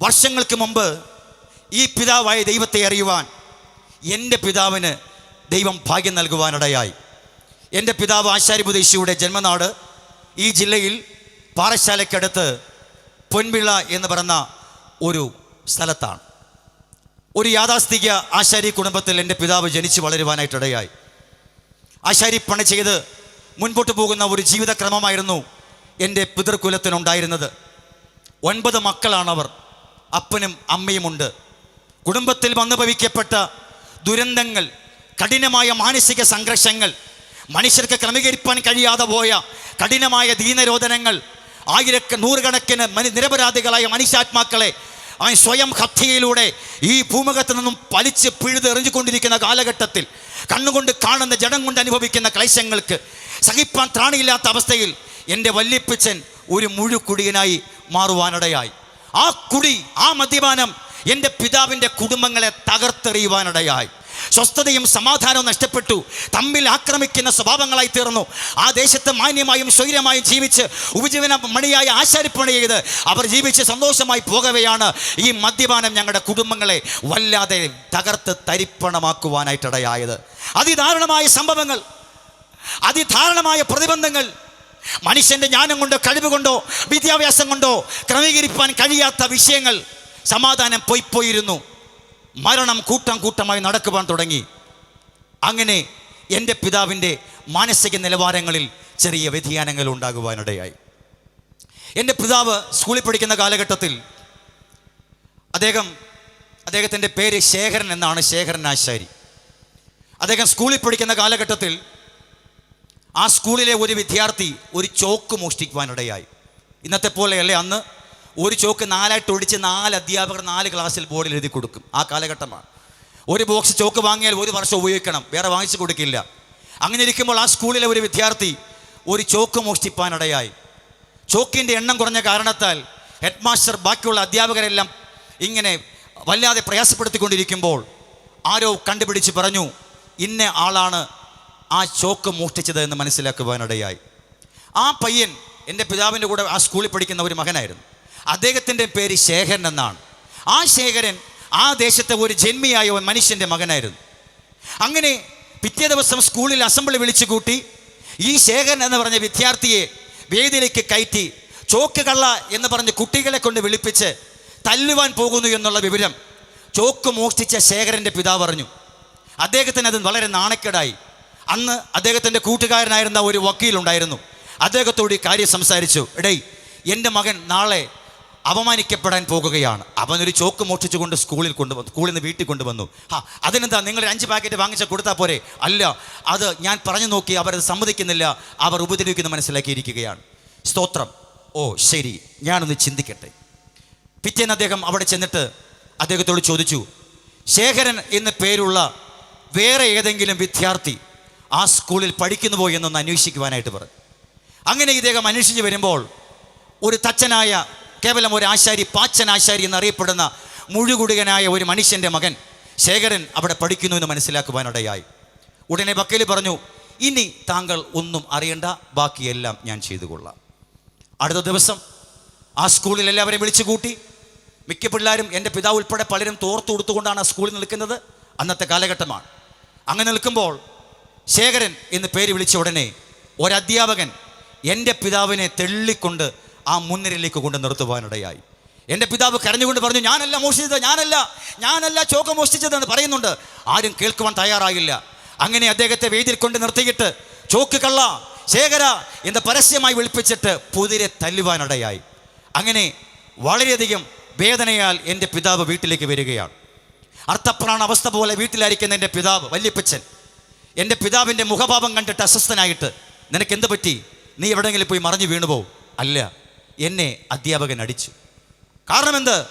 വർഷങ്ങൾക്ക് മുമ്പ് ഈ പിതാവായ ദൈവത്തെ അറിയുവാൻ എന്റെ പിതാവിന് ദൈവം ഭാഗ്യം നൽകുവാനിടയായി. എന്റെ പിതാവ് ആശാരിപുദേശിയുടെ ജന്മനാട് ഈ ജില്ലയിൽ പാറശാലയ്ക്കടുത്ത് പൊൻപിള്ള എന്ന് പറയുന്ന ഒരു സ്ഥലത്താണ്. ഒരു യാഥാസ്ഥിക ആശാരി കുടുംബത്തിൽ എന്റെ പിതാവ് ജനിച്ച് വളരുവാനായിട്ടിടയായി. ആശാരി പണി ചെയ്ത് മുൻപോട്ട് പോകുന്ന ഒരു ജീവിതക്രമമായിരുന്നു എന്റെ പിതൃകുലത്തിനുണ്ടായിരുന്നത്. ഒൻപത് മക്കളാണവർ. അപ്പനും അമ്മയുമുണ്ട്. കുടുംബത്തിൽ വന്നുഭവിക്കപ്പെട്ട ദുരന്തങ്ങൾ കഠിനമായ മാനസിക സംഘർഷങ്ങൾ മനുഷ്യർക്ക് ക്രമീകരിക്കാൻ കഴിയാതെ പോയ കഠിനമായ ദീനരോധനങ്ങൾ ആയിരക്ക നൂറുകണക്കിന് മനി നിരപരാധികളായ മനുഷ്യാത്മാക്കളെ അവൻ സ്വയം ഹത്യയിലൂടെ ഈ ഭൂമുഖത്ത് നിന്നും പലിച്ച് പിഴുതെറിഞ്ഞുകൊണ്ടിരിക്കുന്ന കാലഘട്ടത്തിൽ കണ്ണുകൊണ്ട് കാണുന്ന ജഡം കൊണ്ട് അനുഭവിക്കുന്ന ക്ലേശങ്ങൾക്ക് സഹിപ്പാൻ ത്രാണിയില്ലാത്ത അവസ്ഥയിൽ എന്റെ വല്യപ്പച്ചൻ ഒരു മുഴുക്കുടിയനായി മാറുവാനിടയായി. ആ കുടി ആ മദ്യപാനം എന്റെ പിതാവിന്റെ കുടുംബങ്ങളെ തകർത്തെറിയുവാനിടയായി. സ്വസ്ഥതയും സമാധാനവും നഷ്ടപ്പെട്ടു. തമ്മിൽ ആക്രമിക്കുന്ന സ്വഭാവങ്ങളായി തീർന്നു. ആ ദേശത്ത് മാന്യമായും സ്വൈര്യമായും ജീവിച്ച് ഉപജീവന മണിയായി ആശാരിപ്പണി ചെയ്ത് അവർ ജീവിച്ച് സന്തോഷമായി പോകവെയാണ് ഈ മദ്യപാനം ഞങ്ങളുടെ കുടുംബങ്ങളെ വല്ലാതെ തകർത്ത് തരിപ്പണമാക്കുവാനായിട്ടിടയായത്. അതിദാരുണമായ സംഭവങ്ങൾ അതിധാരണമായ പ്രതിബന്ധങ്ങൾ മനുഷ്യന്റെ ജ്ഞാനം കൊണ്ടോ കഴിവ് കൊണ്ടോ വിദ്യാഭ്യാസം കൊണ്ടോ ക്രമീകരിക്കാൻ കഴിയാത്ത വിഷയങ്ങൾ സമാധാനം പോയിപ്പോയിരുന്നു മരണം കൂട്ടം കൂട്ടമായി നടക്കുവാൻ തുടങ്ങി. അങ്ങനെ എന്റെ പിതാവിന്റെ മാനസിക നിലവാരങ്ങളിൽ ചെറിയ വ്യതിയാനങ്ങൾ ഉണ്ടാകുവാനിടയായി. എന്റെ പിതാവ് സ്കൂളിൽ പഠിക്കുന്ന കാലഘട്ടത്തിൽ അദ്ദേഹം അദ്ദേഹത്തിന്റെ പേര് ശേഖരൻ എന്നാണ് ശേഖരൻ ആശാരി. അദ്ദേഹം സ്കൂളിൽ പഠിക്കുന്ന കാലഘട്ടത്തിൽ ആ സ്കൂളിലെ ഒരു വിദ്യാർത്ഥി ഒരു ചോക്ക് മോഷ്ടിക്കുവാനിടയായി. ഇന്നത്തെ പോലെയല്ലേ അന്ന്? ഒരു ചോക്ക് നാലായിട്ട് ഒടിച്ച് നാല് അധ്യാപകർ നാല് ക്ലാസ്സിൽ ബോർഡിൽ എഴുതി കൊടുക്കും. ആ കാലഘട്ടമാണ്. ഒരു ബോക്സ് ചോക്ക് വാങ്ങിയാൽ ഒരു വർഷം ഉപയോഗിക്കണം. വേറെ വാങ്ങിച്ചു കൊടുക്കില്ല. അങ്ങനെ ഇരിക്കുമ്പോൾ ആ സ്കൂളിലെ ഒരു വിദ്യാർത്ഥി ഒരു ചോക്ക് മോഷ്ടിപ്പാനിടയായി. ചോക്കിന്റെ എണ്ണം കുറഞ്ഞ കാരണത്താൽ ഹെഡ് മാസ്റ്റർ ബാക്കിയുള്ള അധ്യാപകരെല്ലാം ഇങ്ങനെ വല്ലാതെ പ്രയാസപ്പെടുത്തിക്കൊണ്ടിരിക്കുമ്പോൾ ആരോ കണ്ടുപിടിച്ച് പറഞ്ഞു ഇന്ന ആളാണ് ആ ചോക്ക് മോഷ്ടിച്ചത് എന്ന് മനസ്സിലാക്കുവാനിടയായി. ആ പയ്യൻ എന്റെ പിതാവിന്റെ കൂടെ ആ സ്കൂളിൽ പഠിക്കുന്ന ഒരു മകനായിരുന്നു. അദ്ദേഹത്തിന്റെ പേര് ശേഖരൻ എന്നാണ്. ആ ശേഖരൻ ആ ദേശത്തെ ഒരു ജന്മിയായ ഒരു മനുഷ്യന്റെ മകനായിരുന്നു. അങ്ങനെ പിറ്റേ ദിവസം സ്കൂളിൽ അസംബ്ലി വിളിച്ചു കൂട്ടി ഈ ശേഖരൻ എന്ന് പറഞ്ഞ വിദ്യാർത്ഥിയെ വേദിയിലേക്ക് കയറ്റി ചോക്ക് കള്ള എന്ന് പറഞ്ഞ് കുട്ടികളെ കൊണ്ട് വിളിപ്പിച്ച് തല്ലുവാൻ പോകുന്നു എന്നുള്ള വിവരം ചോക്ക് മോഷ്ടിച്ച ശേഖരന്റെ പിതാവ് പറഞ്ഞു അദ്ദേഹത്തിന് അത് വളരെ നാണക്കേടായി. അന്ന് അദ്ദേഹത്തിന്റെ കൂട്ടുകാരനായിരുന്ന ഒരു വക്കീലുണ്ടായിരുന്നു. അദ്ദേഹത്തോട് ഈ കാര്യം സംസാരിച്ചു. എടേയ് എന്റെ മകൻ നാളെ അപമാനിക്കപ്പെടാൻ പോകുകയാണ്. അവനൊരു ചോക്ക് മോഷ്ടിച്ചുകൊണ്ട് സ്കൂളിൽ കൊണ്ടുവന്നു സ്കൂളിൽ നിന്ന് വീട്ടിൽ കൊണ്ടുവന്നു. ആ അതിനെന്താ നിങ്ങൾ അഞ്ച് പാക്കറ്റ് വാങ്ങിച്ച കൊടുത്താൽ പോരെ? അല്ല അത് ഞാൻ പറഞ്ഞു നോക്കി അവരത് സമ്മതിക്കുന്നില്ല. അവർ ഉപദ്രവിക്കുന്ന മനസ്സിലാക്കിയിരിക്കുകയാണ്. സ്തോത്രം. ഓ ശരി. ഞാനൊന്ന് ചിന്തിക്കട്ടെ. പിറ്റേന്ന് അദ്ദേഹം അവിടെ ചെന്നിട്ട് അദ്ദേഹത്തോട് ചോദിച്ചു ശേഖരൻ എന്ന പേരുള്ള വേറെ ഏതെങ്കിലും വിദ്യാർത്ഥി ആ സ്കൂളിൽ പഠിക്കുന്നുവോ എന്നൊന്ന് അന്വേഷിക്കുവാനായിട്ട് പറഞ്ഞു. അങ്ങനെ ഇദ്ദേഹം അന്വേഷിച്ച് വരുമ്പോൾ ഒരു തച്ചനായ കേവലം ഒരു ആശാരി പാച്ചൻ ആശാരി എന്നറിയപ്പെടുന്ന മുഴുകുടികനായ ഒരു മനുഷ്യന്റെ മകൻ ശേഖരൻ അവിടെ പഠിക്കുന്നു എന്ന് മനസ്സിലാക്കുവാനിടയായി. ഉടനെ വക്കീൽ പറഞ്ഞു ഇനി താങ്കൾ ഒന്നും അറിയണ്ട ബാക്കിയെല്ലാം ഞാൻ ചെയ്തു കൊള്ളാം. അടുത്ത ദിവസം ആ സ്കൂളിൽ എല്ലാവരെയും വിളിച്ചു കൂട്ടി. മിക്ക പിള്ളേരും എന്റെ പിതാവ് ഉൾപ്പെടെ പലരും തോർത്തു കൊടുത്തുകൊണ്ടാണ് ആ സ്കൂളിൽ നിൽക്കുന്നത്. അന്നത്തെ കാലഘട്ടമാണ്. അങ്ങനെ നിൽക്കുമ്പോൾ ശേഖരൻ എന്ന് പേര് വിളിച്ച ഉടനെ ഒരധ്യാപകൻ എന്റെ പിതാവിനെ തെള്ളിക്കൊണ്ട് ആ മുൻനിരയിലേക്ക് കൊണ്ട് നിർത്തുവാനിടയായി. എന്റെ പിതാവ് കരഞ്ഞുകൊണ്ട് പറഞ്ഞു ഞാനല്ല മോഷ്ടിച്ചത് ഞാനല്ല ഞാനല്ല ചോക്ക മോഷ്ടിച്ചതെന്ന് പറയുന്നുണ്ട്. ആരും കേൾക്കുവാൻ തയ്യാറായില്ല. അങ്ങനെ അദ്ദേഹത്തെ വേദിയിൽ കൊണ്ട് നിർത്തിയിട്ട് ചോക്ക് കള്ള ശേഖര എന്ന് പരസ്യമായി വിളിപ്പിച്ചിട്ട് പുതിരെ തല്ലുവാനിടയായി. അങ്ങനെ വളരെയധികം വേദനയാൽ എന്റെ പിതാവ് വീട്ടിലേക്ക് വരികയാണ്. അർത്ഥപ്രാണ അവസ്ഥ പോലെ വീട്ടിലായിരിക്കുന്ന എന്റെ പിതാവ് വല്യപ്പച്ചൻ എന്റെ പിതാവിന്റെ മുഖഭാവം കണ്ടിട്ട് അസ്വസ്ഥനായിട്ട് നിനക്ക് എന്ത് പറ്റി? നീ എവിടെയെങ്കിലും പോയി മറിഞ്ഞു വീണുപോ അല്ല എന്നെ അധ്യാപകൻ അടിച്ചു. കാരണം എന്ത്?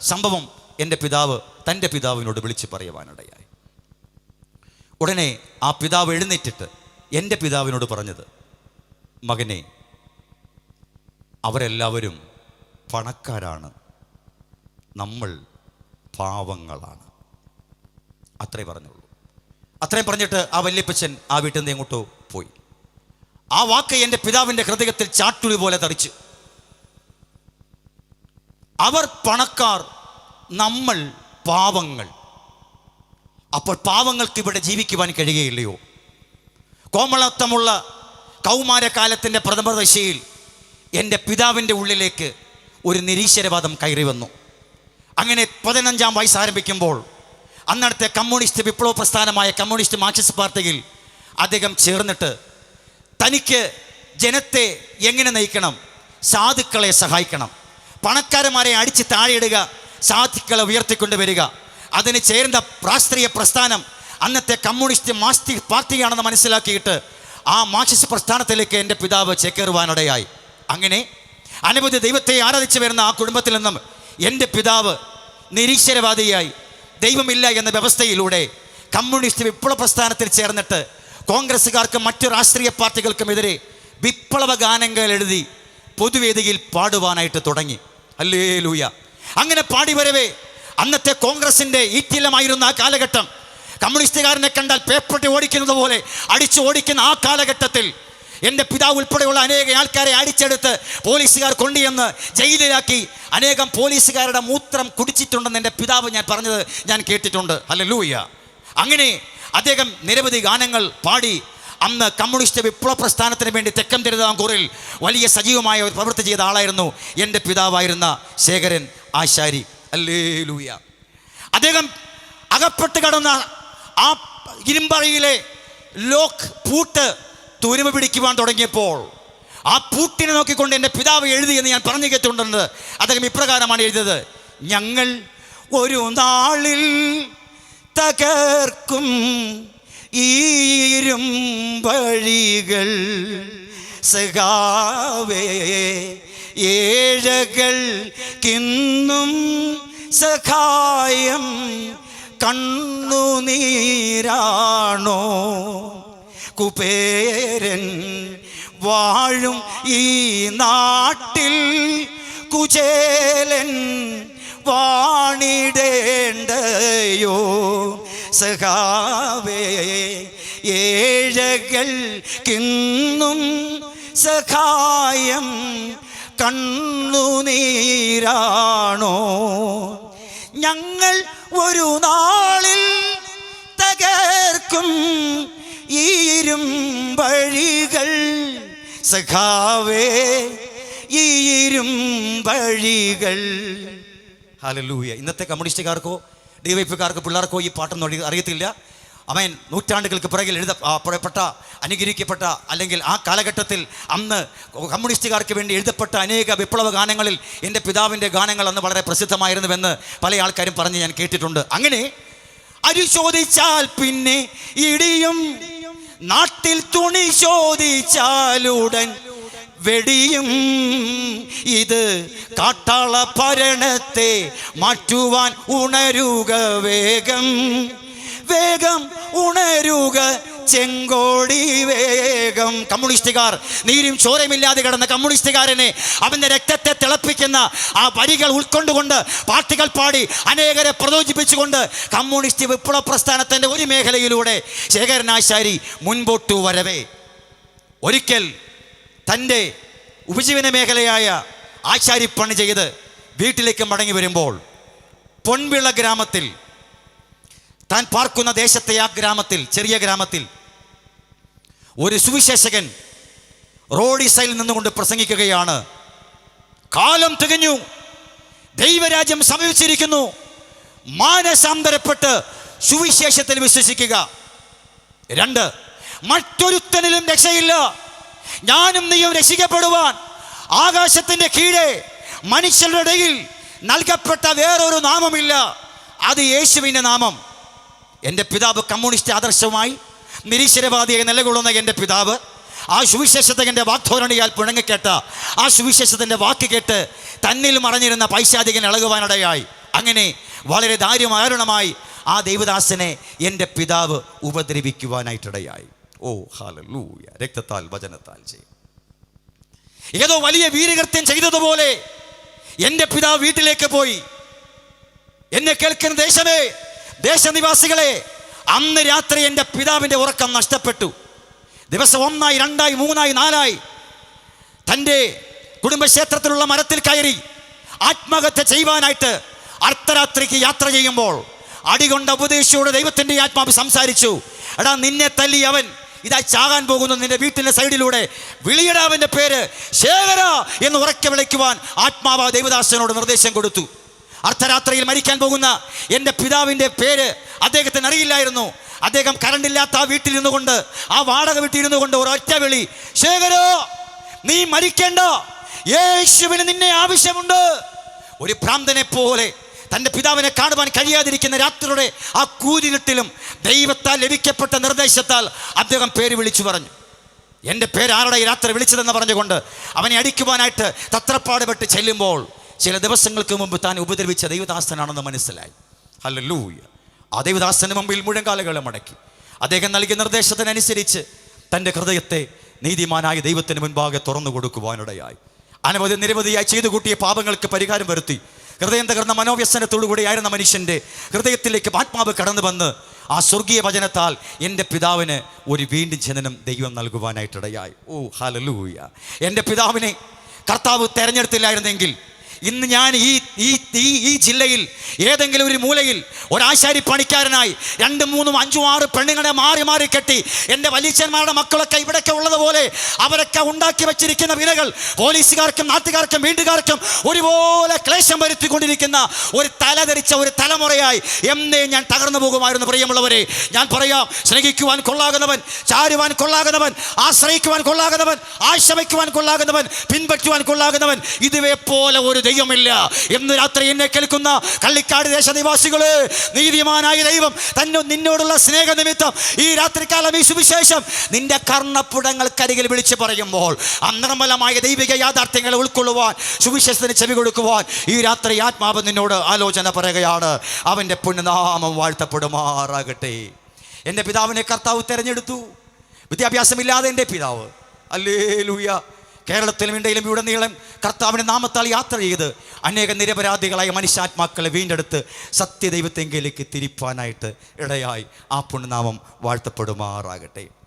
സംഭവം എന്റെ പിതാവ് തന്റെ പിതാവിനോട് വിളിച്ച് പറയുവാനിടയായി. ഉടനെ ആ പിതാവ് എഴുന്നേറ്റിട്ട് എന്റെ പിതാവിനോട് പറഞ്ഞത് മകനെ അവരെല്ലാവരും പണക്കാരാണ്. നമ്മൾ പാവങ്ങളാണ്. അത്രേ പറഞ്ഞുള്ളൂ. അത്രയും പറഞ്ഞിട്ട് ആ വല്യപ്പച്ചൻ ആ വീട്ടിൽ നിന്ന് എങ്ങോട്ടോ പോയി. ആ വാക്ക് എന്റെ പിതാവിന്റെ ഹൃദയത്തിൽ ചാട്ടുളി പോലെ തെറിച്ചു അവർ പണക്കാർ നമ്മൾ പാവങ്ങൾ. അപ്പോൾ പാവങ്ങൾക്ക് ഇവിടെ ജീവിക്കുവാൻ കഴിയുകയില്ലയോ? കോമളത്വമുള്ള കൗമാരകാലത്തിന്റെ പ്രഥമ ദശയിൽ എന്റെ പിതാവിന്റെ ഉള്ളിലേക്ക് ഒരു നിരീശ്വരവാദം കയറി വന്നു. അങ്ങനെ പതിനഞ്ചാം വയസ്സ് ആരംഭിക്കുമ്പോൾ അന്നത്തെ കമ്മ്യൂണിസ്റ്റ് വിപ്ലവ പ്രസ്ഥാനമായ കമ്മ്യൂണിസ്റ്റ് മാർക്സിസ്റ്റ് പാർട്ടിയിൽ അദ്ദേഹം ചേർന്നിട്ട് തനിക്ക് ജനത്തെ എങ്ങനെ നയിക്കണം? സാധുക്കളെ സഹായിക്കണം. പണക്കാരന്മാരെ അടിച്ച് താഴെയിടുക സാധുക്കളെ ഉയർത്തിക്കൊണ്ടുവരിക അതിന് ചേർന്ന രാഷ്ട്രീയ പ്രസ്ഥാനം അന്നത്തെ കമ്മ്യൂണിസ്റ്റ് മാസ്തി പാർട്ടിയാണെന്ന് മനസ്സിലാക്കിയിട്ട് ആ മാർക്സിസ്റ്റ് പ്രസ്ഥാനത്തിലേക്ക് എന്റെ പിതാവ് ചേക്കേറുവാനിടയായി. അങ്ങനെ അനവധി ദൈവത്തെ ആരാധിച്ചു വരുന്ന ആ കുടുംബത്തിൽ നിന്നും എന്റെ പിതാവ് നിരീശ്വരവാദിയായി. ദൈവമില്ല എന്ന വ്യവസ്ഥയിലൂടെ കമ്മ്യൂണിസ്റ്റ് വിപ്ലവ പ്രസ്ഥാനത്തിൽ ചേർന്നിട്ട് കോൺഗ്രസ്സുകാർക്കും മറ്റു രാഷ്ട്രീയ പാർട്ടികൾക്കുമെതിരെ വിപ്ലവ ഗാനങ്ങൾ എഴുതി പൊതുവേദിയിൽ പാടുവാനായിട്ട് തുടങ്ങി. അല്ലേ ലൂയ അങ്ങനെ പാടി വരവേ അന്നത്തെ കോൺഗ്രസിന്റെ ഈറ്റിലമായിരുന്ന ആ കാലഘട്ടം കമ്മ്യൂണിസ്റ്റുകാരനെ കണ്ടാൽ പേപ്പട്ടി ഓടിക്കുന്നത് പോലെ അടിച്ചു ഓടിക്കുന്ന ആ കാലഘട്ടത്തിൽ എന്റെ പിതാവ് ഉൾപ്പെടെയുള്ള അനേക ആൾക്കാരെ അടിച്ചെടുത്ത് പോലീസുകാർ കൊണ്ടുചെന്ന് ജയിലിലാക്കി. അനേകം പോലീസുകാരുടെ മൂത്രം കുടിച്ചിട്ടുണ്ടെന്ന് എന്റെ പിതാവ് ഞാൻ പറഞ്ഞത് ഞാൻ കേട്ടിട്ടുണ്ട്. അല്ല ലൂയ്യ അങ്ങനെ അദ്ദേഹം നിരവധി ഗാനങ്ങൾ പാടി അന്ന് കമ്മ്യൂണിസ്റ്റ് വിപ്ലവ പ്രസ്ഥാനത്തിന് വേണ്ടി തെക്കൻ തിരുവിതാംകൂറിൽ വലിയ സജീവമായ ഒരു പ്രവൃത്തി ചെയ്ത ആളായിരുന്നു എന്റെ പിതാവായിരുന്ന ശേഖരൻ ആശാരി. അല്ലേ ലൂയ അദ്ദേഹം അകപ്പെട്ട് കടന്ന ആ ഇരുമ്പറയിലെ ലോക്ക് പൂട്ട് തുരുമ പിടിക്കുവാൻ തുടങ്ങിയപ്പോൾ ആ പൂട്ടിനെ നോക്കിക്കൊണ്ട് എന്റെ പിതാവ് എഴുതി എന്ന് ഞാൻ പറഞ്ഞു കേട്ടിട്ടുണ്ട്. അദ്ദേഹം ഇപ്രകാരമാണ് എഴുതിയത്. ഞങ്ങൾ ഒരു നാളിൽ തകർക്കും ഈരും വഴികൾ സഖാവേ ഏഴകൾ കിന്നും സഖായം കണ്ണുനീരാണോ? കുപേരൻ വാഴും ഈ നാട്ടിൽ കുചേലൻ വാണിടേണ്ടയോ? സഖാവേ ഏഴകൾക്കിന്നും സഖായം കണ്ണുനീരാണോ ഞങ്ങൾ ഒരു നാളിൽ തകർക്കും ഈരും വഴികൾ. സഖാവേ ഈരും വഴികൾ. ഹല്ലേലൂയ. ഇന്നത്തെ കമ്മ്യൂണിസ്റ്റുകാർക്കോ ഡിവൈപ്പുകാർക്കോ പിള്ളേർക്കോ ഈ പാട്ടൊന്നും അറി- അറിയത്തില്ല. അവൻ നൂറ്റാണ്ടുകൾക്ക് പിറകിൽ എഴുത ആ, പുറപ്പെട്ട അനുകരിക്കപ്പെട്ട അല്ലെങ്കിൽ ആ കാലഘട്ടത്തിൽ അന്ന് കമ്മ്യൂണിസ്റ്റുകാർക്ക് വേണ്ടി എഴുതപ്പെട്ട അനേക വിപ്ലവ ഗാനങ്ങളിൽ എന്റെ പിതാവിന്റെ ഗാനങ്ങൾ അന്ന് വളരെ പ്രസിദ്ധമായിരുന്നുവെന്ന് പല ആൾക്കാരും പറഞ്ഞ് ഞാൻ കേട്ടിട്ടുണ്ട്. അങ്ങനെ അരി ചോദിച്ചാൽ പിന്നെ ഇടിയും നാട്ടിൽ തുണി ചോദിച്ചാലുടൻ വെടിയും. ഇത് കാട്ടാള ഭരണത്തെ മാറ്റുവാൻ ഉണരുക വേഗം. വേഗം ഉണരുക ചെങ്കോടി വേഗം. കമ്മ്യൂണിസ്റ്റുകാർ നീരും ചോരമില്ലാതെ കിടന്ന കമ്മ്യൂണിസ്റ്റുകാരനെ അവന്റെ രക്തത്തെ തിളപ്പിക്കുന്ന ആ വരികൾ ഉൾക്കൊണ്ടുകൊണ്ട് പാട്ടുകൾ പാടി അനേകരെ പ്രചോദിപ്പിച്ചുകൊണ്ട് കമ്മ്യൂണിസ്റ്റ് വിപ്ലവ പ്രസ്ഥാനത്തിന്റെ ഒരു മേഖലയിലൂടെ ശേഖരനാശാരി മുൻപോട്ടു വരവേ. ഒരിക്കൽ തന്റെ ഉപജീവന മേഖലയായ ആശാരിപ്പണി ചെയ്ത് വീട്ടിലേക്ക് മടങ്ങി വരുമ്പോൾ പൊൻവിള ഗ്രാമത്തിൽ താൻ പാർക്കുന്ന ദേശത്തെ ആ ഗ്രാമത്തിൽ ചെറിയ ഗ്രാമത്തിൽ ഒരു സുവിശേഷകൻ റോഡി സൈഡിൽ നിന്നുകൊണ്ട് പ്രസംഗിക്കുകയാണ്. കാലം തികഞ്ഞു. ദൈവരാജ്യം സമീപിച്ചിരിക്കുന്നു. മാനസാന്തരപ്പെട്ട് സുവിശേഷത്തിൽ വിശ്വസിക്കുക. രണ്ട് മറ്റൊരുത്തനിലും രക്ഷയില്ല. ഞാനും നീയും രക്ഷിക്കപ്പെടുവാൻ ആകാശത്തിന്റെ കീഴെ മനുഷ്യരുടെ ഇടയിൽ നൽകപ്പെട്ട വേറൊരു നാമമില്ല. അത് യേശുവിന്റെ നാമം. എന്റെ പിതാവ് കമ്മ്യൂണിസ്റ്റ് ആദർശവുമായി നിരീശ്വരവാദിയായി നിലകൊള്ളുന്ന എന്റെ പിതാവ് ആ സുവിശേഷത്തിന്റെ വാഗ്ധോരണിയാൽ പിണങ്ങിക്കേട്ട ആ സുവിശേഷത്തിന്റെ വാക്ക് കേട്ട് തന്നിൽ മറഞ്ഞിരുന്ന പൈശാചികൻ ഇളകുവാനിടയായി. അങ്ങനെ വളരെ ദാരുമാരുണമായി ആ ദൈവദാസനെ എന്റെ പിതാവ് ഉപദ്രവിക്കുവാനായിട്ടിടയായി. ഓ ഹാലൂയ രക്തത്താൽ വചനത്താൽ ചെയ്യും. ഏതോ വലിയ വീരകൃത്യം ചെയ്തതുപോലെ എന്റെ പിതാവ് വീട്ടിലേക്ക് പോയി. എന്നെ കേൾക്കുന്ന ദേശമേ ദേശനിവാസികളെ അന്ന് രാത്രി എന്റെ പിതാവിന്റെ ഉറക്കം നഷ്ടപ്പെട്ടു. ദിവസം ഒന്നായി രണ്ടായി മൂന്നായി നാലായി. തന്റെ കുടുംബക്ഷേത്രത്തിലുള്ള മരത്തിൽ കയറി ആത്മഹത്യ ചെയ്യുവാനായിട്ട് അർദ്ധരാത്രിക്ക് യാത്ര ചെയ്യുമ്പോൾ അടികൊണ്ട ഉപദേശിയോട് ദൈവത്തിന്റെ ആത്മാവ് സംസാരിച്ചു. എടാ നിന്നെ തല്ലി അവൻ. ഇതാ ചാകാൻ പോകുന്നു നിന്റെ വീട്ടിന്റെ സൈഡിലൂടെ വിളിയടാ അവന്റെ പേര്. ശേഖര എന്ന് ഉറക്കെ വിളിക്കുവാൻ ആത്മാവ് ദൈവദാസനോട് നിർദ്ദേശം കൊടുത്തു. അർദ്ധരാത്രിയിൽ മരിക്കാൻ പോകുന്ന എന്റെ പിതാവിന്റെ പേര് അദ്ദേഹത്തിന് അറിയില്ലായിരുന്നു. അദ്ദേഹം കറണ്ടില്ലാത്ത ആ വീട്ടിൽ ഇരുന്നു കൊണ്ട് ആ വാടക വീട്ടിലിരുന്നു കൊണ്ട് ഒരൊറ്റ വിളി ശേഖരോ നീ മരിക്കേണ്ട. യേശുവിന് നിന്നെ ആവശ്യമുണ്ട്. ഒരു ഭ്രാന്തനെ പോലെ തന്റെ പിതാവിനെ കാണുവാൻ കഴിയാതിരിക്കുന്ന രാത്രിയുടെ ആ കൂരിരുട്ടിലും ദൈവത്താൽ ലഭിക്കപ്പെട്ട നിർദ്ദേശത്താൽ അദ്ദേഹം പേര് വിളിച്ചു പറഞ്ഞു. എന്റെ പേര് ആരുടെ ഈ രാത്രി വിളിച്ചതെന്ന് പറഞ്ഞുകൊണ്ട് അവനെ അടിക്കുവാനായിട്ട് തത്രപ്പാടുപെട്ട് ചെല്ലുമ്പോൾ ചില ദിവസങ്ങൾക്ക് മുമ്പ് താൻ ഉപദ്രവിച്ച ദൈവദാസനാണെന്ന് മനസ്സിലായി. ഹലൂയ ആ ദൈവദാസന് മുമ്പിൽ മുഴങ്കാലുകളെ മടക്കി അദ്ദേഹം നൽകിയ നിർദ്ദേശത്തിനനുസരിച്ച് തന്റെ ഹൃദയത്തെ നീതിമാനായ ദൈവത്തിന് മുൻപാകെ തുറന്നു കൊടുക്കുവാനിടയായി. അനവധി നിരവധിയായി ചെയ്തു കൂട്ടിയ പാപങ്ങൾക്ക് പരിഹാരം വരുത്തി. ഹൃദയം തകർന്ന മനോവ്യസനത്തോടുകൂടിയായിരുന്ന മനുഷ്യന്റെ ഹൃദയത്തിലേക്ക് ആത്മാവ് കടന്നു വന്ന് ആ സ്വർഗീയ വചനത്താൽ എന്റെ പിതാവിന് ഒരു വീണ്ടും ജനനം ദൈവം നൽകുവാനായിട്ടിടയായി. ഓ ഹലലൂയ എന്റെ പിതാവിനെ കർത്താവ് തെരഞ്ഞെടുത്തില്ലായിരുന്നെങ്കിൽ ഇന്ന് ഞാൻ ഈ ഈ ഈ ജില്ലയിൽ ഏതെങ്കിലും ഒരു മൂലയിൽ ഒരാശാരി പണിക്കാരനായി രണ്ടും മൂന്നും അഞ്ചും ആറ് പെണ്ണുങ്ങളെ മാറി മാറി കെട്ടി എന്റെ വലിയച്ഛന്മാരുടെ മക്കളൊക്കെ ഇവിടെയൊക്കെ ഉള്ളതുപോലെ അവരൊക്കെ ഉണ്ടാക്കി വെച്ചിരിക്കുന്ന വിലകൾ പോലീസുകാർക്കും നാട്ടുകാർക്കും വീണ്ടുകാർക്കും ഒരുപോലെ ക്ലേശം വരുത്തിക്കൊണ്ടിരിക്കുന്ന ഒരു തലധരിച്ച ഒരു തലമുറയായി എന്നേ ഞാൻ തകർന്നു പോകുമായിരുന്നു. പ്രിയമുള്ളവരെ ഞാൻ പറയാം സ്നേഹിക്കുവാൻ കൊള്ളാകുന്നവൻ ചാരുവാൻ കൊള്ളാകുന്നവൻ ആശ്രയിക്കുവാൻ കൊള്ളാകുന്നവൻ ആശ്രമിക്കുവാൻ കൊള്ളാകുന്നവൻ പിൻപറ്റുവാൻ കൊള്ളാകുന്നവൻ ഇതുവേ പോലെ ഒരു ദൈവമില്ല. എന്ന് രാത്രി എന്നെ കേൾക്കുന്ന കള്ളിക്കാട് ദേശനിവാസികൾ നീതിമാനായ ദൈവം തന്നെ നിന്നോടുള്ള സ്നേഹനിമിത്തം ഈ രാത്രികാലം ഈ സുവിശേഷം നിന്റെ കർണപ്പുടങ്ങൾക്കരികിൽ വിളിച്ചു പറയുമ്പോൾ അന്നർമ്മലമായ ദൈവിക യാഥാർത്ഥ്യങ്ങളെ ഉൾക്കൊള്ളുവാൻ സുവിശേഷത്തിന് ചെവി കൊടുക്കുവാൻ ഈ രാത്രി ആത്മാവ് നിന്നോട് ആലോചന പറയുകയാണ്. അവന്റെ പുണ്യനാമം വാഴ്ത്തപ്പെടുമാറാകട്ടെ. എന്റെ പിതാവിനെ കർത്താവ് തിരഞ്ഞെടുത്തു. വിദ്യാഭ്യാസമില്ലാതെ എന്റെ പിതാവ്. അല്ലേ ലൂയ കേരളത്തിലും ഇന്ത്യയിലും ഇവിടെ നീളം കർത്താവിന്റെ നാമത്താൽ യാത്ര ചെയ്ത് അനേക നിരപരാധികളായ മനുഷ്യാത്മാക്കളെ വീണ്ടെടുത്ത് സത്യദൈവത്തെങ്കിലേക്ക് തിരിപ്പാനായിട്ട് ഇടയായി. ആ പുണ്യനാമം വാഴ്ത്തപ്പെടുമാറാകട്ടെ.